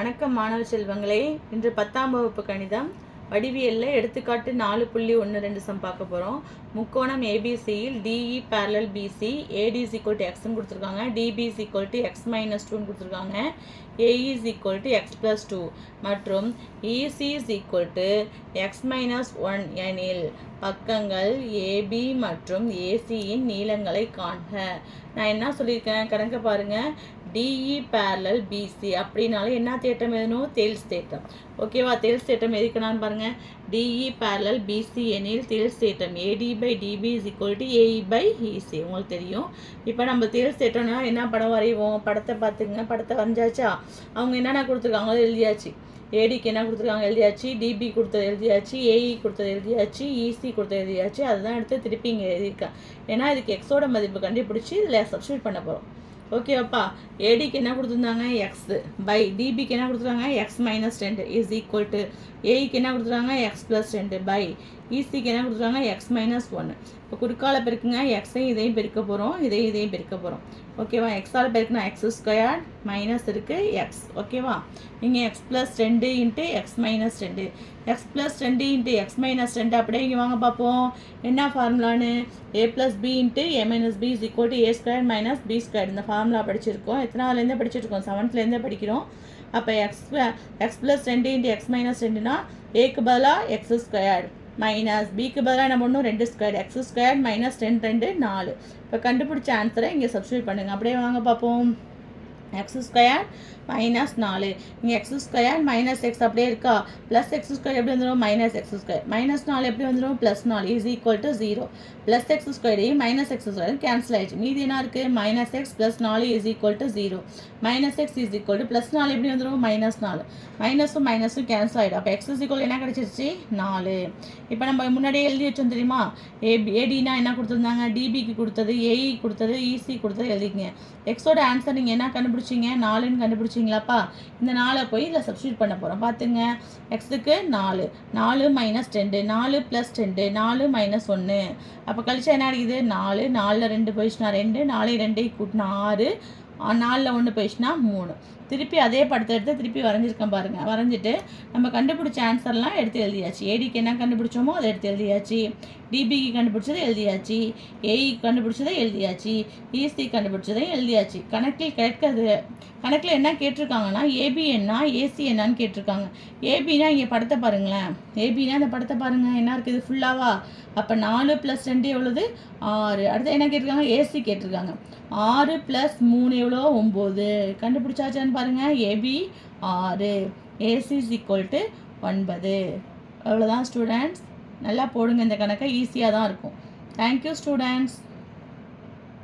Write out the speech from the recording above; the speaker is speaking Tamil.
வணக்கம் மாணவ செல்வங்களே. இன்று பத்தாம் வகுப்பு கணிதம். வடிவியலில் எடுத்துக்காட்டு நாலு புள்ளி ஒன்று ரெண்டு சம் பார்க்க போகிறோம் முக்கோணம் ஏபிசியில் DE parallel BC AD is to எக்ஸ்னு கொடுத்துருக்காங்க. DB is to X minus டூன்னு கொடுத்துருக்காங்க. AE is to X plus two மற்றும் EC is to X minus one எனில் பக்கங்கள் ஏபி மற்றும் ஏசியின் நீளங்களை காண்க. நான் என்ன சொல்லியிருக்கேன்? கணக்க பாருங்கள் டிஇ பேரலல் பிசி அப்படின்னாலும் என்ன தேட்டம் எதுனும் தேல்ஸ் தேட்டம் ஓகேவா தேல்ஸ் தேட்டம் எதுக்குனான்னு பாருங்க. டிஇ பேரலல் பிசி எனில் Thales theorem AD by DB is equal to AE by EC உங்களுக்கு தெரியும். இப்போ நம்ம தேல்ஸ் தேட்டம்னா என்ன படம் வரைவோம்? படத்தை பார்த்துங்க படத்தை வரைஞ்சாச்சா? அவங்க என்னென்ன கொடுத்துருக்காங்களோ எழுதியாச்சு. ஏடிக்கு என்ன கொடுத்துருக்காங்க? எழுதியாச்சு. டிபி கொடுத்தது எழுதியாச்சு. ஏஇ கொடுத்தது எழுதியாச்சு. இசி கொடுத்தது எழுதியாச்சு. அதுதான் எடுத்து திருப்பி இங்கே எழுதியிருக்கேன். ஏன்னா இதுக்கு எக்ஸோட மதிப்பு கண்டுபிடிச்சி இதில் சப்ஸ்டியூட் பண்ண போகிறோம் ஓகேவாப்பா ஏடிக்கு என்ன கொடுத்துருந்தாங்க? எக்ஸ் பை டிபிக்கு என்ன கொடுத்துருக்காங்க? எக்ஸ் மைனஸ் ரெண்டு இஸ் ஈக்குவல் டு ஏஇக்கு என்ன கொடுத்துருக்காங்க? எக்ஸ் ப்ளஸ் ரெண்டு பை இசிக்கு என்ன கொடுத்துருக்காங்க? எக்ஸ் மைனஸ் ஒன்று இப்போ குறுக்கால பெருக்குங்க எக்ஸையும் இதையும் பெருக்க போகிறோம் இதையும் இதையும் பெருக்க போகிறோம் ஓகேவா எக்ஸால் பெருக்குனா எக்ஸ் ஸ்கொயர் மைனஸ் இருக்குது எக்ஸ் ஓகேவா இங்கே எக்ஸ் ப்ளஸ் ரெண்டு இன்ட்டு எக்ஸ் மைனஸ் ரெண்டு. எக்ஸ் ப்ளஸ் ரெண்டு இன்ட்டு எக்ஸ் மைனஸ் ரெண்டு அப்படியே இங்கே வாங்க பார்ப்போம். என்ன ஃபார்முலான்னு A plus B into A minus B is equal to A square minus B square இந்த ஃபார்முலா படிச்சிருக்கோம். எத்தனாவதுலேருந்தே படிச்சிருக்கோம்? செவன்த்லேருந்தே படிக்கிறோம். அப்போ எக்ஸ் எக்ஸ் ப்ளஸ் ரெண்டு இன்ட்டு எக்ஸ் மைனஸ் ரெண்டுனா ஏக்கு பதிலாக எக்ஸ் ஸ்கொயர் மைனஸ் பிக்கு பதிலாக நம்ம ஒன்றும் ரெண்டு ஸ்கொயர் எக்ஸ் ஸ்கொயர் மைனஸ் ரெண்டு ரெண்டு நாலு. இப்போ கண்டுபிடிச்ச ஆன்சரை இங்கே சப்ஸ்டியூட் பண்ணுங்கள் அப்படியே வாங்க பார்ப்போம். எக்ஸ் ஸ்கொயர் மைனஸ் நாலு. இங்கே எக்ஸ் ஸ்கொயர் மைனஸ் எக்ஸ் அப்படியே இருக்கா? ப்ளஸ் எக்ஸ் ஸ்கொயர் எப்படி வந்துடும் மைனஸ் எக்ஸ் ஸ்கொயர் மைனஸ் நாலு எப்படி வந்துடும் ப்ளஸ் நாலு. Is equal to zero plus X ஸ்கொயரையும் minus X square cancel ஆயிடுச்சு. மீதி என்ன இருக்குது மைனஸ் எக்ஸ் ப்ளஸ் நாலு is equal to zero minus X is equal to plus நாலு எப்படி வந்துடும் மைனஸ் நாலு. மைனஸும் மைனஸும் கேன்சல் ஆகிடும் அப்போ எக்ஸ் இஸ் ஈக்குவல் என்ன கிடச்சிருச்சு? நாலு. இப்போ நம்ம முன்னாடியே எழுதி வச்சோம் தெரியுமா? ஏபி ஏடினா என்ன கொடுத்துருந்தாங்க? டிபிக்கு கொடுத்தது ஏஇ e கொடுத்தது e, இசி கொடுத்தது எழுதிக்கங்க. எக்ஸோட ஆன்சர் நீங்கள் என்ன கண்டுபிடிச்சிங்க? நாலுன்னு கண்டுபிடிச்சிங்களாப்பா? இந்த நாலை போய் இதில் சப்ஸ்டியூட் பண்ண போகிறோம் பார்த்துங்க எக்ஸுக்கு நாலு. நாலு மைனஸ் ரெண்டு. நாலு ப்ளஸ் ரெண்டு. நாலு மைனஸ் ஒன்று அப்போ கழிச்சா என்ன அடிக்குது? நாலு. நாலில் ரெண்டு போயிடுச்சுனா ரெண்டு. நாலு ரெண்டே கூட்டினா ஆறு. நாலில் ஒன்று போயிடுச்சுன்னா மூணு. திருப்பி அதே படத்தை எடுத்து திருப்பி வரைஞ்சிருக்கேன் பாருங்கள் வரைஞ்சிட்டு நம்ம கண்டுபிடிச்ச ஆன்சர்லாம் எடுத்து எழுதியாச்சு. ஏடிக்கு என்ன கண்டுபிடிச்சோமோ அதை எடுத்து எழுதியாச்சு. டிபிக்கு கண்டுபிடிச்சதை எழுதியாச்சு. ஏஇ கண்டுபிடிச்சதை எழுதியாச்சு. இசி கண்டுபிடிச்சதையும் எழுதியாச்சு. கணக்கில் கிடைக்கிறது கணக்கில் என்ன கேட்டிருக்காங்கன்னா ஏபி என்ன ஏசி என்னன்னு கேட்டிருக்காங்க. ஏபினா இங்கே படத்தை பாருங்களேன். ஏபினா இந்த படத்தை பாருங்கள் என்ன இருக்குது? ஃபுல்லாவா அப்போ நாலு ப்ளஸ் ரெண்டு எவ்வளோது ஆறு. அடுத்து என்ன கேட்டிருக்காங்க? ஏசி கேட்டிருக்காங்க. ஆறு ப்ளஸ் மூணு எவ்வளோ ஒம்பது. கண்டுபிடிச்சாச்சான்னு பாருங்கள் ஏபி ஆறு. ஏசி இஸ் ஈக்குவல் டு ஒன்பது. அவ்வளோதான் ஸ்டூடெண்ட்ஸ் நல்லா போடுங்க இந்த கணக்கை. ஈஸியாக தான் இருக்கும். Thank you students